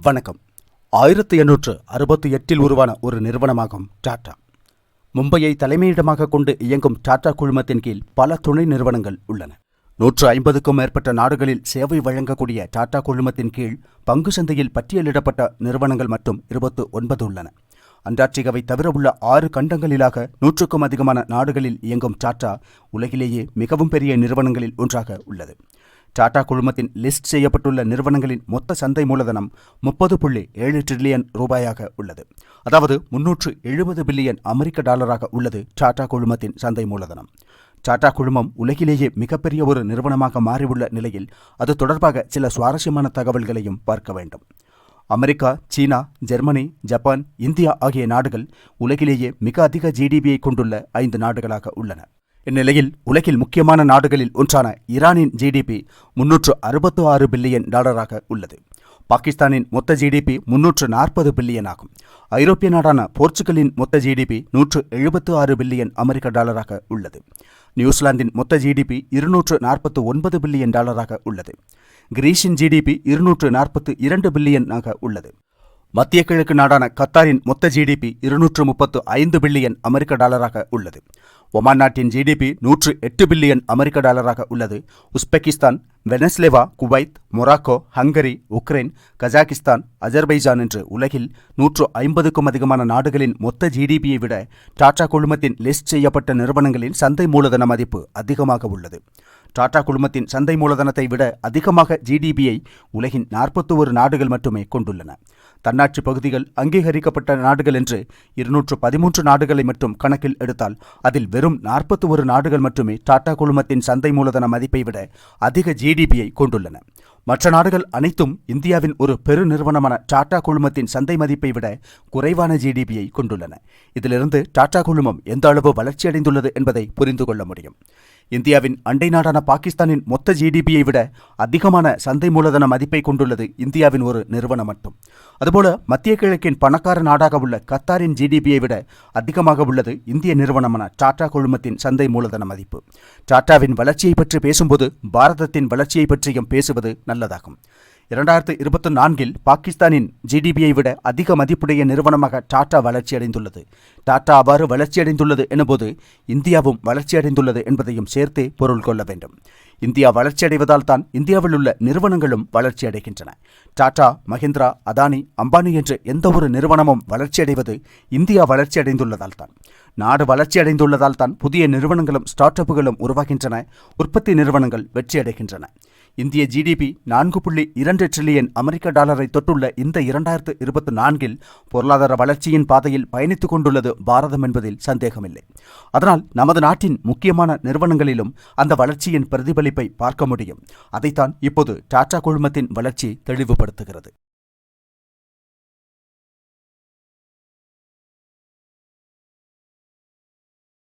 வணக்கம். ஆயிரத்தி எண்ணூற்று அறுபத்தி எட்டில் உருவான ஒரு நிறுவனமாகும் டாடா. மும்பையை தலைமையிடமாக கொண்டு இயங்கும் டாடா குழுமத்தின் கீழ் பல துணை நிறுவனங்கள் உள்ளன. நூற்று ஐம்பதுக்கும் மேற்பட்ட நாடுகளில் சேவை வழங்கக்கூடிய டாடா குழுமத்தின் கீழ் பங்கு சந்தையில் பட்டியலிடப்பட்ட நிறுவனங்கள் மட்டும் இருபத்து ஒன்பது உள்ளன. அண்டார்டிகாவை தவிர உள்ள ஆறு கண்டங்களிலாக நூற்றுக்கும் அதிகமான நாடுகளில் இயங்கும் டாடா உலகிலேயே மிகவும் பெரிய நிறுவனங்களில் ஒன்றாக உள்ளது. டாடா குழுமத்தின் லிஸ்ட் செய்யப்பட்டுள்ள நிறுவனங்களின் மொத்த சந்தை மூலதனம் முப்பது புள்ளி ஏழு ட்ரில்லியன் ரூபாயாக உள்ளது. அதாவது முன்னூற்று எழுபது பில்லியன் அமெரிக்க டாலராக உள்ளது டாடா குழுமத்தின் சந்தை மூலதனம். டாடா குழுமம் உலகிலேயே மிகப்பெரிய ஒரு நிறுவனமாக மாறியுள்ள நிலையில் அது தொடர்பாக சில சுவாரஸ்யமான தகவல்களையும் பார்க்க வேண்டும். America China Germany Japan India ஆகிய நாடுகள் உலகிலேயே மிக அதிக ஜிடிபியை கொண்டுள்ள ஐந்து நாடுகளாக உள்ளன. இந்நிலையில் உலகில் முக்கியமான நாடுகளில் ஒன்றான ஈரானின் ஜிடிபி முன்னூற்று அறுபத்து ஆறு பில்லியன் டாலராக உள்ளது. பாகிஸ்தானின் மொத்த ஜிடிபி முன்னூற்று நாற்பது பில்லியன் ஆகும். ஐரோப்பிய நாடான போர்ச்சுகலின் மொத்த ஜிடிபி நூற்று எழுபத்து ஆறு பில்லியன் அமெரிக்க டாலராக உள்ளது. நியூசிலாந்தின் மொத்த ஜிடிபி இருநூற்று நாற்பத்து ஒன்பது பில்லியன் டாலராக உள்ளது. கிரீஸின் ஜிடிபி இருநூற்று நாற்பத்து இரண்டு பில்லியனாக உள்ளது. மத்திய கிழக்கு நாடான கத்தாரின் மொத்த ஜிடிபி இருநூற்று முப்பத்து ஐந்து பில்லியன் அமெரிக்க டாலராக உள்ளது. ஒமான் நாட்டின் ஜிடிபி நூற்று எட்டு பில்லியன் அமெரிக்க டாலராக உள்ளது. Uzbekistan Venezuela Kuwait Morocco Hungary Ukraine Kazakhstan Azerbaijan என்று உலகில் நூற்று ஐம்பதுக்கும் அதிகமான நாடுகளின் மொத்த ஜிடிபியை விட டாடா குழுமத்தின் லிஸ்ட் செய்யப்பட்ட நிறுவனங்களின் சந்தை மூலதன மதிப்பு அதிகமாக உள்ளது. டாடா குழுமத்தின் சந்தை மூலதனத்தை விட அதிகமாக ஜிடிபியை உலகின் நாற்பத்தி ஒரு நாடுகள் மட்டுமே கொண்டுள்ளன. தன்னாட்சி பகுதிகள் அங்கீகரிக்கப்பட்ட நாடுகள் என்று இருநூற்று பதிமூன்று நாடுகளை மட்டும் கணக்கில் எடுத்தால் அதில் வெறும் நாற்பத்தி ஒரு நாடுகள் மட்டுமே டாடா குழுமத்தின் சந்தை மூலதன மதிப்பை விட அதிக ஜிடிபியை கொண்டுள்ளன. மற்ற நாடுகள் அனைத்தும் இந்தியாவின் ஒரு பெரு நிறுவனமான டாடா குழுமத்தின் சந்தை மதிப்பை விட குறைவான ஜிடிபியை கொண்டுள்ளன. இதிலிருந்து டாடா குழுமம் எந்த அளவு வளர்ச்சியடைந்துள்ளது என்பதை புரிந்து கொள்ள முடியும். இந்தியாவின் அண்டை நாடான பாகிஸ்தானின் மொத்த ஜிடிபியை விட அதிகமான சந்தை மூலதன மதிப்பை கொண்டுள்ளது இந்தியாவின் ஒரு நிறுவனம் மட்டும். அதுபோல மத்திய கிழக்கின் பணக்கார நாடாக உள்ள கத்தாரின் ஜிடிபியை விட அதிகமாக உள்ளது இந்திய நிறுவனமான டாடா குழுமத்தின் சந்தை மூலதன மதிப்பு. டாடாவின் வளர்ச்சியை பற்றி பேசும்போது பாரதத்தின் வளர்ச்சியை பற்றியும் பேசுவது நல்லதாகும். இரண்டாயிரத்து இருபத்தி நான்கில் பாகிஸ்தானின் ஜிடிபியை விட அதிக மதிப்புடைய நிறுவனமாக டாடா வளர்ச்சியடைந்துள்ளது. டாடா அவ்வாறு வளர்ச்சியடைந்துள்ளது எனபோது இந்தியாவும் வளர்ச்சியடைந்துள்ளது என்பதையும் சேர்த்தே பொருள் கொள்ள வேண்டும். இந்தியா வளர்ச்சியடைவதால் தான் இந்தியாவில் உள்ள நிறுவனங்களும் வளர்ச்சியடைகின்றன. டாடா மஹிந்திரா அதானி அம்பானி என்று எந்த ஒரு நிறுவனமும் வளர்ச்சியடைவது இந்தியா வளர்ச்சியடைந்துள்ளதால் தான் நாடு வளர்ச்சியடைந்துள்ளதால் தான் புதிய நிறுவனங்களும் ஸ்டார்ட் அப்புகளும் உருவாகின்றன உற்பத்தி நிறுவனங்கள் வெற்றியடைகின்றன. இந்திய ஜிடிபி நான்கு புள்ளி இரண்டு டிரில்லியன் அமெரிக்க டாலரை தொட்டுள்ள இந்த இரண்டாயிரத்து இருபத்தி நான்கில் பொருளாதார வளர்ச்சியின் பாதையில் பயணித்துக் கொண்டுள்ளது பாரதம் என்பதில் சந்தேகமில்லை. அதனால் நமது நாட்டின் முக்கியமான நிறுவனங்களிலும் அந்த வளர்ச்சியின் பிரதிபலிப்பை பார்க்க முடியும். அதைத்தான் இப்போது டாடா குழுமத்தின் வளர்ச்சி தெளிவுபடுத்துகிறது.